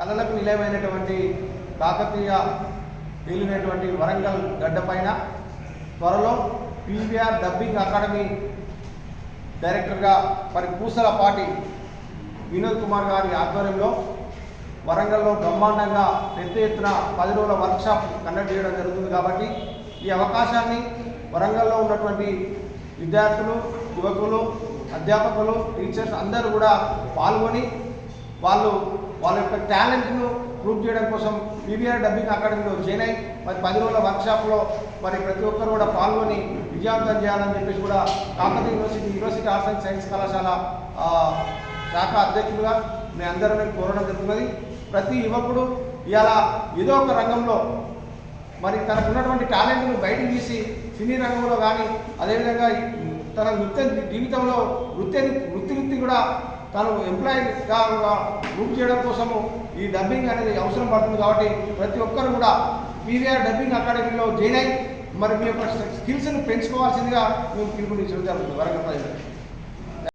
కళలకు నిలయమైనటువంటి కాకతీయ తేలినటువంటి వరంగల్ గడ్డపైన త్వరలో PVR dubbing academy డైరెక్టర్గా మరి పూసలపాటి వినోద్ కుమార్ గారి ఆధ్వర్యంలో వరంగల్లో బ్రహ్మాండంగా పెద్ద ఎత్తున పది రోజుల వర్క్షాప్ కండక్ట్ చేయడం జరుగుతుంది కాబట్టి ఈ అవకాశాన్ని వరంగల్లో ఉన్నటువంటి విద్యార్థులు యువకులు అధ్యాపకులు టీచర్స్ అందరూ కూడా పాల్గొని వాళ్ళు వాళ్ళ యొక్క టాలెంట్ను ప్రూవ్ చేయడం కోసం పీవీఆర్ డబ్బింగ్ అకాడమీలో జాయిన్ మరి పది రోజుల వర్క్షాప్లో మరి ప్రతి ఒక్కరు కూడా పాల్గొని విజయవంతం చేయాలని చెప్పేసి కూడా Kakatiya university university arts and science కళాశాల శాఖ అధ్యక్షులుగా మీ అందరూ నేను కోరడం జరుగుతున్నది. ప్రతి యువకుడు ఇలా ఏదో ఒక రంగంలో మరి తనకు ఉన్నటువంటి టాలెంట్ను బయటకు తీసి సినీ రంగంలో కానీ అదేవిధంగా తన నృత్య జీవితంలో నృత్య వృత్తి వృత్తి కూడా తను ఎంప్లాయీగా గ్రూప్ చేయడం కోసము ఈ డబ్బింగ్ అనేది అవసరం పడుతుంది కాబట్టి ప్రతి ఒక్కరు కూడా పీవీఆర్ డబ్బింగ్ అకాడమీలో జాయిన్ అయ్యి మరి మీ యొక్క స్కిల్స్ను పెంచుకోవాల్సిందిగా మేము పిలుపునిచ్చడం జరుగుతుంది వరంగల్ ప్రజలకు.